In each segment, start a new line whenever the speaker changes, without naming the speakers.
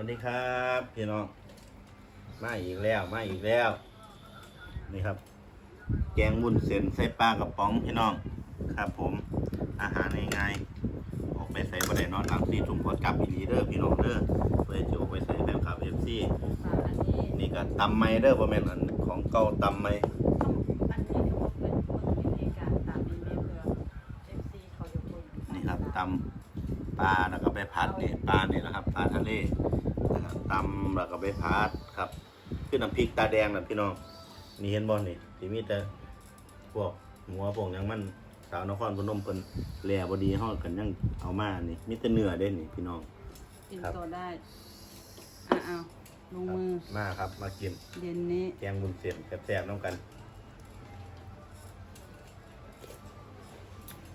วันนี้ครับพี่น้อง มาอีกแล้วมาอีกแล้ว นี่ครับ แกงวุ้นเส้นใส่ปลากระป๋องพี่น้องครับผมอาหารง่ายๆออกไปใส่บะไดนอนหลังสี่ทุ่มกดกลับอีลีเดอร์พี่น้องเด้อเพื่อจะออกไปใส่แฟนคลับเอฟซี
ค่ะอันนี้
นี่ก็ตำไม้เด้อบ่แม่นอันของเก่าตำไม้
ต้องอันนี้เขาเป็นวิธีการตามอีเมลเพื่อ FC เขาจะคุย
นี่ครับตำปลาแล้วก็ไปผัดนี่ปลานี่นะครับปลาทะเล นะครับตำแล้วก็ไปผัดครับคือน้ำพริกตาแดงนะพี่น้องนี่เห็นบ่นี่ที่มีแต่พวกหัวพวกหยังมันสาวนครพนมเพิ่นแลบ่ดีเฮากันยังเอามานี่มีแต่เนื้อเด้นี่พี่น้อง
กิน
ครับ
ตัวได้อะเอาลง
ครับ
มือ
มาครับมากิน
เย็นนี้
แกงบุญเส้นแซ่บๆน้ำกัน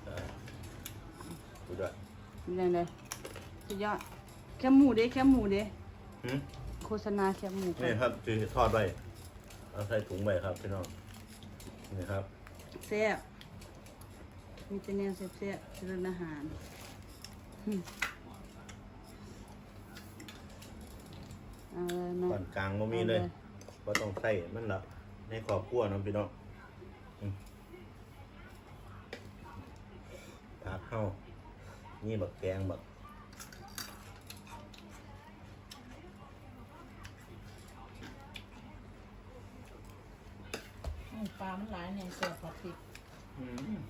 เออดูด้วย
เป็นยังไงสุดยอดแคบหมูเด้แคบหมูเด้
หึ
โฆษณาแคบหมู
นี่ครับคือทอดไว้เอาใส่ถุงไว้ครับพี่น้องนี่ครับ
แซ่บมีแต่แนวแซ่บๆเรื่องอาหารหึเอาเลยมา
ก่อนกลางบ่มีเลยก็ต้องใส่มันละในครอบครัวเน้องพี่น้องอืมผักเข้านี่บักแกงบัก
ปลามันหลายเนี่ยเสียผัดพริก
อืม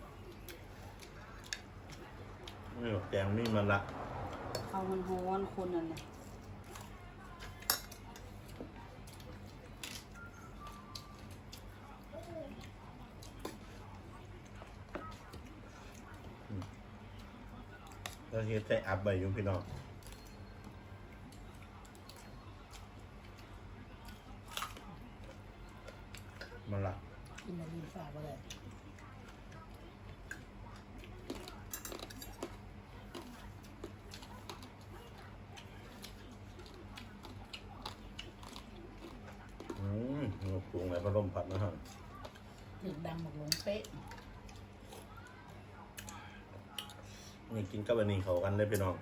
นี่บักแกงนี่มันละ
เอามันฮ้อนคนนั่นน่ะ
แล้วที่ใส่อับใบอยู่พี่น้องมันละ
กินมาดีฝา กไปเลย
อืมลูกปรุงอะไรพัดลมผัดนะฮะ
ถึงดังหมกหลงเป๊ะ
นี่กินกับอันนี้เขากันเลยพี่น้อง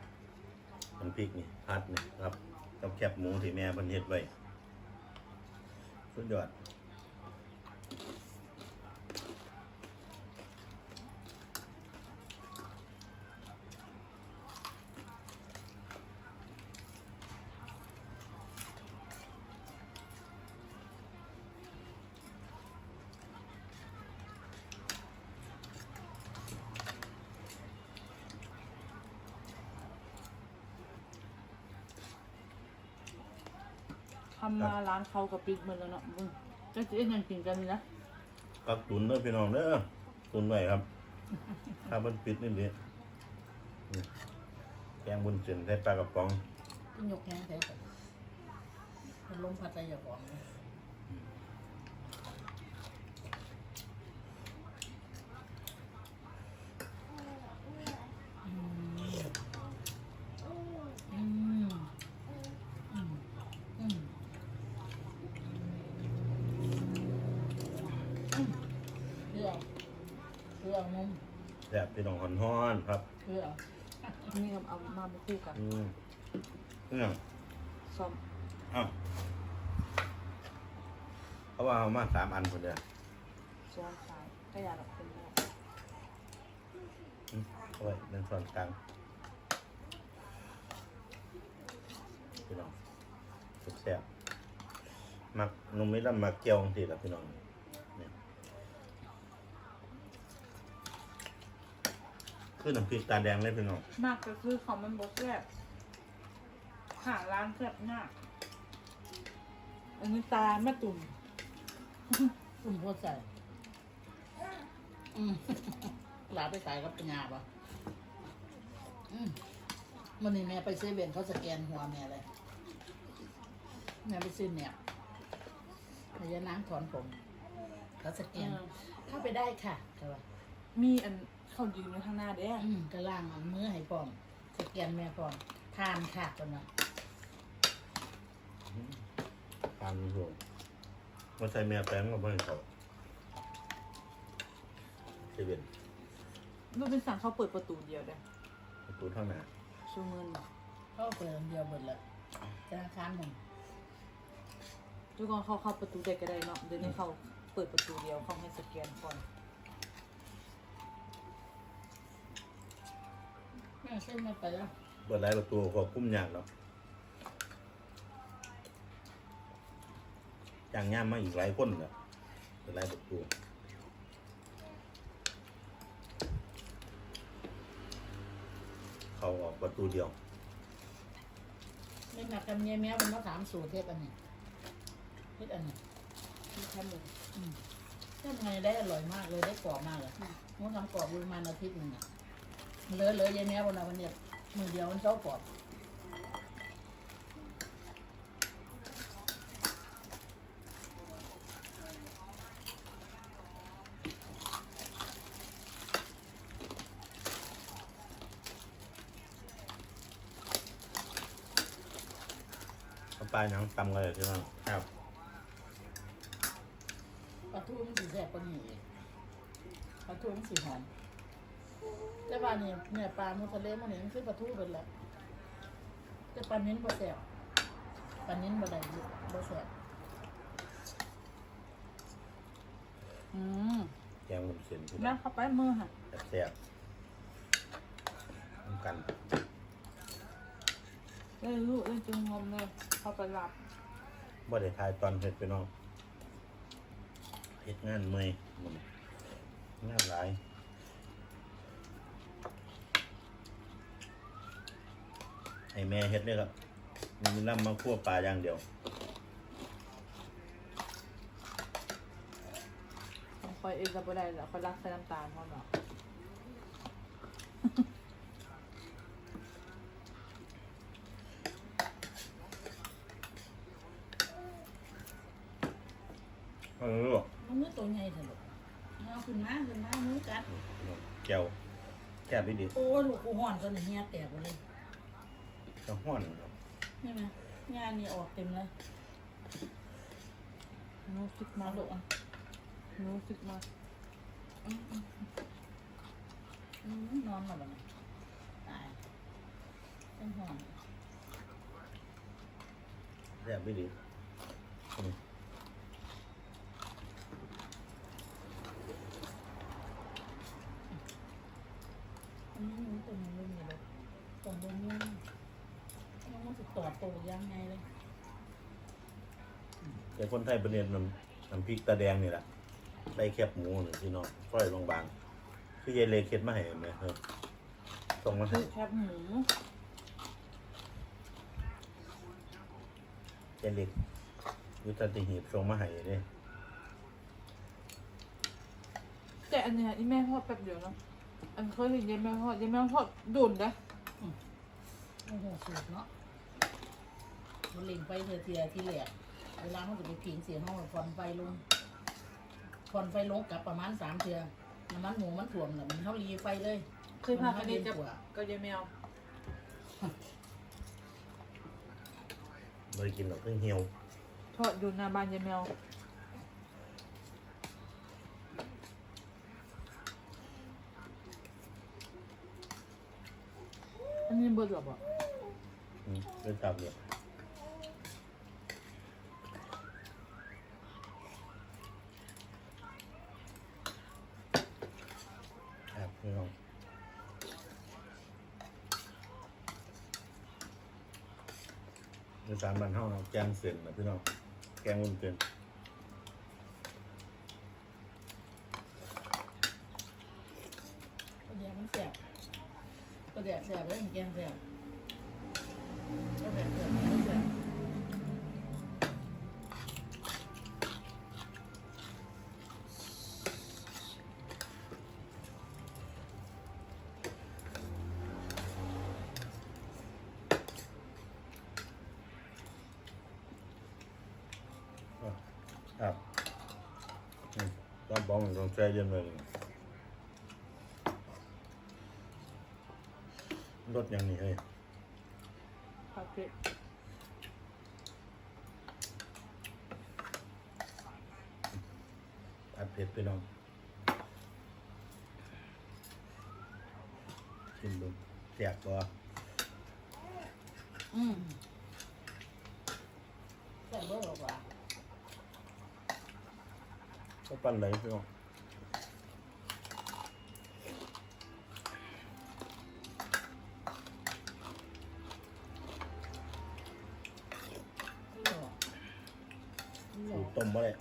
มันพริกนี่พัดนี่ครับกับแคบหมูที่แม่เพันเฮ็ดไว้สุดยอด
ทำมาร้านเขากับปิดหมดแล้วเนาะมึงจะจะยังกินกันนะ
ปักตุนเด้อพี่น้องเด้อตุนไว้ครับ ถ้ามันปิดนี่ดินี่แกงบุญเส้นใส่ปลากระป๋อง
กินยกแห้งแท้ก่อนมันลมพัดใจอย่าบอกนะอืมอืมอืมอืมเลือกเลือกนม
แซ่บพี่น้องฮ้อนๆครับ
เลือก
นี่ก็เอามามาคู่กัน
อืมเนี่ย
ซ้อม
เอ้าเขาว่าเอามาสามอันคนเดียว
ซ้อมซ้ายก็อยากแบบเป็นแบบ
อืมเอาไว้หนึ่งส่วนกลางพี่น้องแซ่บๆมักนุ่มไม่ลำมักเกี๊ยวทีละพี่น้องเนี่ย คือน้ำพริกตาแดงเลยพี่น้อง
มากก็คือเขามันบดแซ่บหาร้านแซ่บยากอันนี้ตาแม่ตุ่ม
ตุ่มหัวใจอืมหลานไปขายกับปัญญาปะอืมวันนี้แม่ไปเซเว่นเขาสแกนหัวแม่เลยแม่ไปซื้อเนี่ยพยาล้างถอนผมเขาสแกน
เออ
เข้าไปได้ค่ะเขาว่า
มีอัน เขายืนอยู่ข้างหน้าเด้
อืมก็ล่างเอามือให้พร้อมสแกนแม่พร้อมทานค่ะคนน่ะ
ทานอยู่มาใส่แม่แป้งกับเพื่อนเขาเซเว่น
มันเป็นสั่งเขาเปิดประตูเดียวเด้
ประตูเท่านั้น
ชูเงินบอก
เขาเปิดอันเดียวหมดเลย
อ
ธนาคารผม
ทุกคนเข้าเข้าประตูเด็กก็ได้เนาะเดี๋ยวนี้เขาเปิดประตูเดียวเขาให้สแกนก่อน
ม่เส้นไม่ไปแล้ว
เปิดหลายประตูควบคุมยากเนาะจ้างงานมาอีกหลายคนเนาะเปิดหลายประตูเขาออกประตูเดียว
ไม่มากันเมียแม่มันมาถามสูตรเทศอันนี้เทศอันนี้
มีแค่หนึ่ง
อืมทำไงได้อร่อยมากเลยได้กรอบมากเลยมันทำกรอบประมาณอาทิตย์หนึ่งอะ เลอะเลอะยายแม่วันละวันเนี่ยมือเดียวมันเจ้ากรอบ
เอาปลาหนังตำกันเลยใช่ไหมครับ
ปลาทูมันสีแซ่บกว่านี้อีกปลาทูมันสีหอม แต่ว่าเนี่ยเนี่ยปลาหมูทะเลมันเนี่ยมันคือปลาทูเป็นแหละแต่ปลานิ้นบ่แซ่บปลานิ้นบ่ได้บ่แซ่บ
อืม
แกงมันเส้นพี่น้
แม่
อง
เข้าไปมือค่ะ
แซ่บๆน้ำกัน
เล่นลูกเล่นจึงงมเลยเข้าไปหลับ
บ่ได้ทายตอนเฮ็ดพี่น้องเฮ็ดงานเมื่อยมันงานหลาย ให้แม่เฮ็ดเลยครับมีน้ำมาคั่วปลาอย่างเดียว
คอยเองจะไม่ได้แล้วคอยรักใส่น้ำตาลเขาเนาะ
เอาลูก
มันมือตัวใหญ่เถอะลูกเอาขึ้นมาขึ้นมามือกัด
แก้วแก้วพี่ดิ
โอ้ลูกกูห่อนตัวนี้เฮียแตกหมดเลย
ก็ห้อนครับ
ใช่ไหมงานนี่ออกเต็มเลย
รู้สึก
มา
ห
ลูกอะ
หนูซิกมา
อนอนหลับบนี้ตายเป็นห่วง
แก้วพี่ดิอืม
อันนี้หนูตัวนี้เลยเนี่ยลูกตัวบนนี้มันมันจะต่อโตยังไงเลย
แต่คนไทยเป็นเรียนน้ำน้ำพริกตาแดงนี่แหละได้แคบหมูนี่พี่น้องก้อยบางๆคือยายเลเค็ดมาให้ไหมครับส่งมาให้
แคบหมู
ยายเล็กอยุตติหีบส่งมาให้เด้
แต่อันเนี้ยอีแม่ทอดแป๊บเดียวเนาะอันเคยเห็นยายแม่ทอดยายแม่ทอดดุนนะ
โอ้โหสูตรเนาะมันเล็งไปเทียเทียที่แหลก เวลาเขาจะไปผิงเสียงเขาฟอนไฟลงฟอนไฟลงกับประมาณสามเทียน้ำมันหมูมันถ่วมแบบมันเท่ารีไฟเลย
เคยพาคันนี้จะกับยายแมว
เลยกินหรอกเพิ่งเหี่ยว
ทอดอยู่หน้าบ้านยายแมวอันนี้เบิร์ดหรอบอก
อืมเลยตับเลยครับพี่น้องใน สามบันเท่าเนาะแกงเส้นนะพี่น้องแกงวุ้นเส้น
ก็เดี๋ยวมันแสบเดียวแสบแล้วมันแกงแสบแบบแสบมันแส
บอืม ต้องบอกมันต้องแช่เย็นเลยรสอย่างนี้เฮ้ย
คาเฟ่
ผัดเผ็ดไปน้องชิมดูแซ่บบ่
อืม
บเบอร์กว่า
ก็ปั้นไหนพี่น้อง
หล่อหล่อ
ต้มมาเลย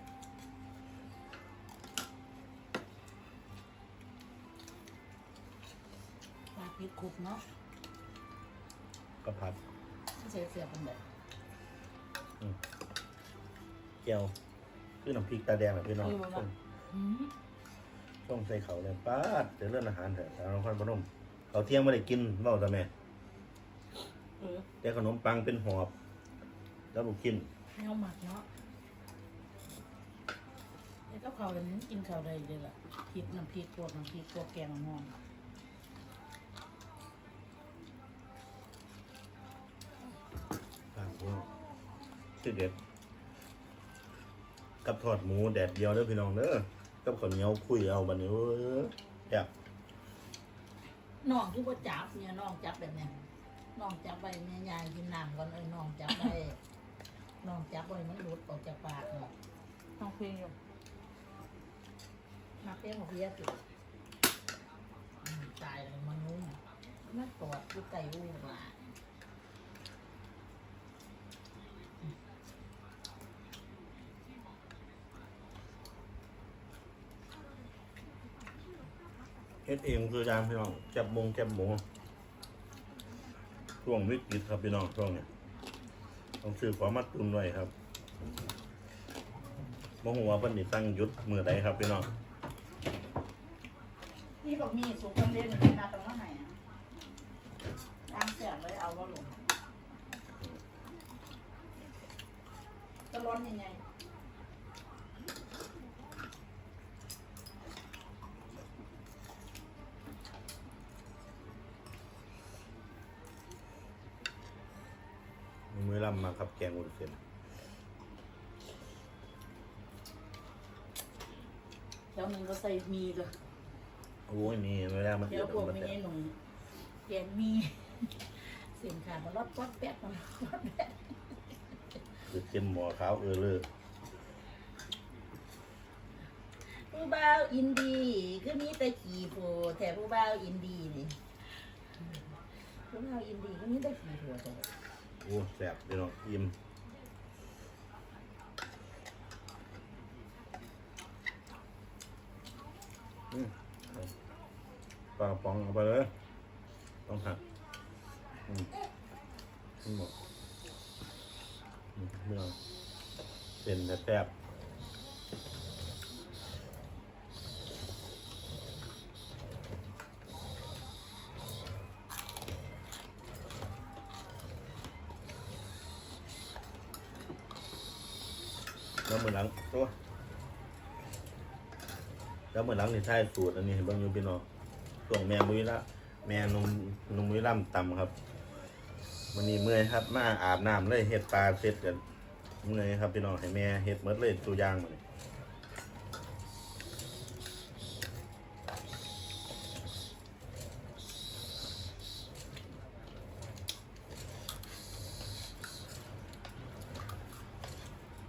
ปลาพริกคลุกเนาะ
กระพัด
เสียเสียเป็นแบบ
แก้ว คือน้ำพริกตาแดงอะพี่น้องต้ม
อืม
ต้มใส่เขาเลยป้าดเดี๋ยวเรื่องอาหารเถอะสาวน้องพันพนมเขาวเที่ยงไม่ได้กินเบ้าแต่แม่
เออ
แต่ขนมปังเป็นหอบ แล้วลูกกิน
เนื้อหมักเนาะแล้วก็ข้าวแบบนี้กินข้าวได้เลยล่ะพริกน้ำพริกพวกน้ำพริกพวกแกงหอม
อ่าพี่น้องชื่อเด็ด กับทอดหมูแดดเดียวเด้อพี่น้องเด้อกับข้าวเหนียวคุยเอาบันนี้เว้ยแซ่บ
น้องคือว่าจับเนี่ยน้องจับแบบเนี้ยน้องจับไปแม่ยายกินน้ำก่อนเอ้ยน้องจับไปน้องจับไปมันหลุดออกจากปากเนาะ
น้องเพลงอยู่
มาเปี้ยงของเพี้ยสิอืมตายเลยมันนุ่มมันตอดคือไก่อู้มา
ฮ็ดเองคือจานพี่น้องแจับมงแจับหมูช่วงวิกฤตครับพี่น้องช่วงเนี้ยต้องซื้อของมาตุนไว้ครับมองว่าเพิ่นนี่ตั้งยุดมือใดครับพี่น้อง
นี่บอกมีสุกกันเล่นนนาตรงไหนอะตามเสียงเลยเอาว่าหลงจะร้อนยังไง
มือ ลำมาครับแกงวุ้นเส้น
เดี๋ยวหนึ่งก็ใส่มีเลย
โอ้ยนี่เวลามัน
เดี๋ยวพวก
มัน
ไม่
จะ
ใช่หนุ่มเปลี่ยนมีเสียงขาดมันรอดป๊อดแป๊ดมันรอดแป๊ด
คือเต็มหม้อขาวเออเลย
ผู้บ่าวอินดีคือมีแต่ขี่โฟแต่ผู้บ่าวอินดีนี่ผู้บ่าวอินดีก็มีแต่ขี่โฟแต่
โอ้แซ่บพี่น้องอิ่มปลากระป๋องเอาไปเลย ต้องหักอืมอืมหมดเมื่อเป็นแต่แสบ แล้วมือหลังตัวแล้วมือหลังนี่ใช่สูตรอันนี้เห็นบ้างอยู่พี่น้องส่วงแม่มุ้ยละแม่นมนมมุ้ยล่ำตำครับวันนี้เมื่อยครับมาอาบน้ำเลยเฮ็ดปลาเสร็จกันเมื่อยครับพี่น้องให้แม่เฮ็ดหมดเลยตัวอย่างมาเลย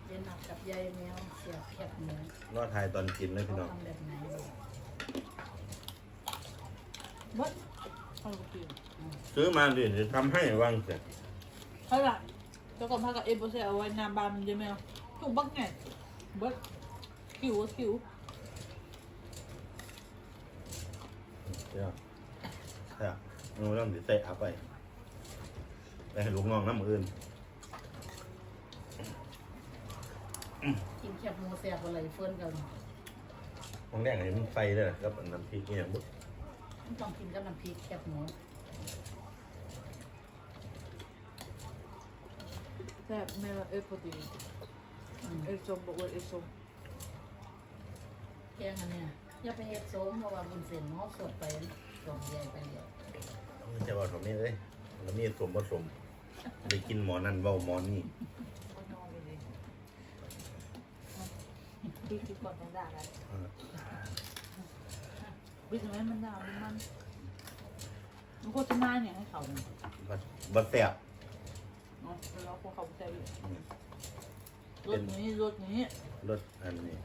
เย็นหนักกับยายแมว เสียบแคบหมู
รอดทายตอนกินเลย
เขา
พี่น้อง
ทำแบบไหนบอก
วัดเอาลูกกิน
ซื้อมาดิจะทำให้ว่างเสร็จ
เท่าไหร่เจ้าก่อนพากับเอฟโบเซเอาไว้หน้าบ้านมันเยอะไหมเอาถูกบักไงเบิดคิวคิว
เดี๋ยวใช่นูต้องใส่อัพไปไปให้ลูกน้องน้ำอื่น
กิน แคบหมูเสียบอะไรเฟิ่นกัน
มองแรกเห็นมันไฟเลยครับอันน้ำพริกเนี่ยบุ๊
มันต้องกินกับน้ำพริกแคบหมู
แซ่บแม่ละเอฟพอดี
อืม
เอฟส้มบอกว่าเอฟส้ม
แกงอันเนี้ยอย่าไปเฮ็ดโซมเพราะว่าบุญเส้นเนาะสดไปสดใหญ่ไปเดียว
ไม่ใช่ว่าตรงนี้เลยแล้วมีสมผสมไปกินหมอนั่นเบาหมอนี่
เอานอนไปเลย พี่คิดก่อนต้องด่าอะไรวิทำไมมันด่ามันมันมันโฆษณาเนี่ยให้เขาเนี่ย
บัดบัดแซ่บ
เนาะแล้วพวกเขาใจอยู่
รถนี้รถนี้
รสอันนี้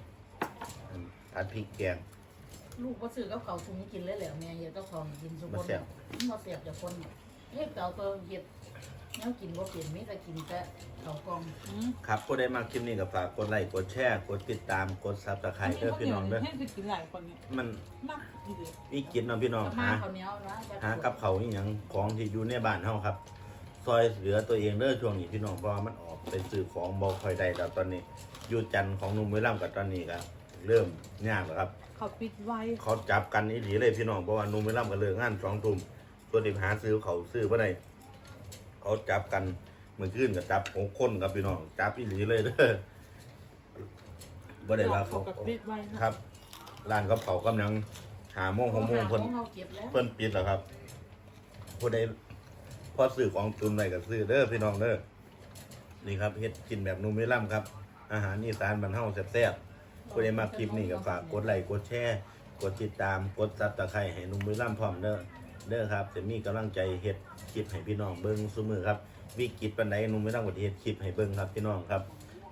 อันผัดพริกแกง
ลูกก็ซื้อกับเขาวถุงกินเลยแหละแม่เฮ็ดกับเขาวกินทุกคน
แซ่บ
มาเสียบจากคนเฮ็ดเก่าก็เฮ็ด แนวกินบ่เปลี่ยนมีแต่กินแต่ข้าวกล่อง
อืม
ครับก็ได้มาคลิปนี้ก็ฝากกดไลค์กดแชร์กดติดตามกดซับสไครต์เด้อพี่น้องเด้อ
ให้จะกินหลายคนเนี่ย
มัน
มากดีเลย
มีกินเนาะพี่น้อง
จะมา
หา
ข้าวเหนียวนะจะ
หากับเขาวนี่หยังของที่อยู่ในบ้านเฮาครับ ซอยเหลือตัวเองเด้อช่วงนี้พี่น้องเพราะว่ามันออกไปซื้อของบ่ค่อยได้แล้วตอนนี้อยู่จันทร์ของหนุ่มเวล่ำกับตอนนี้ก็เริ่มยากแล้วครับ
เขาปิดไว้
เขาจับกันอีหลีเลยพี่น้องเพราะว่าหนุ่มเวล่ำก็เลิกงานสองทุ่มส่วนที่หาซื้อเขาซื้อบ่ได้ เขาจับกันเมื่อคืนก็จับหกคนครับพี่น้องจับอีหลีเลยเด้อบ่ได้ว่าเขา
กับปิดไว้นะครับ
ร้านกับเขาวกำลังหาโมงหกโมง
ค
เพิ่น
เฮาเก็บแล้ว
เพิ่นปิดแล้วครับผู้ใดพอซื้อของตุนไว้ก็ซื้อเด้อพี่น้องเด้อนี่ครับเฮ็ดกินแบบนุ่มไม่ล่ำครับ อาหารอีสานบ้านเฮาแซ่บๆผู้ใดมาคลิปนี้ก็ฝากกดไลค์กดแชร์กดติดตามกดซับสไครต์ให้นุ่มไม่ล่ำพร้อมเด้อ เด้อครับจะมีกำลังใจเฮ็ดคลิปให้พี่น้องเบิ่งซุมือครับวิกฤตปันไดนุ่มไม่ต้องกดเฮ็ดคลิปให้เบิ่งครับพี่น้องครับ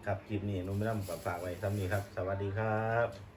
ครับคลิปนี้นุ่มไม่ต้องฝากไว้ซ้ำนี้ครับ สวัสดีครับ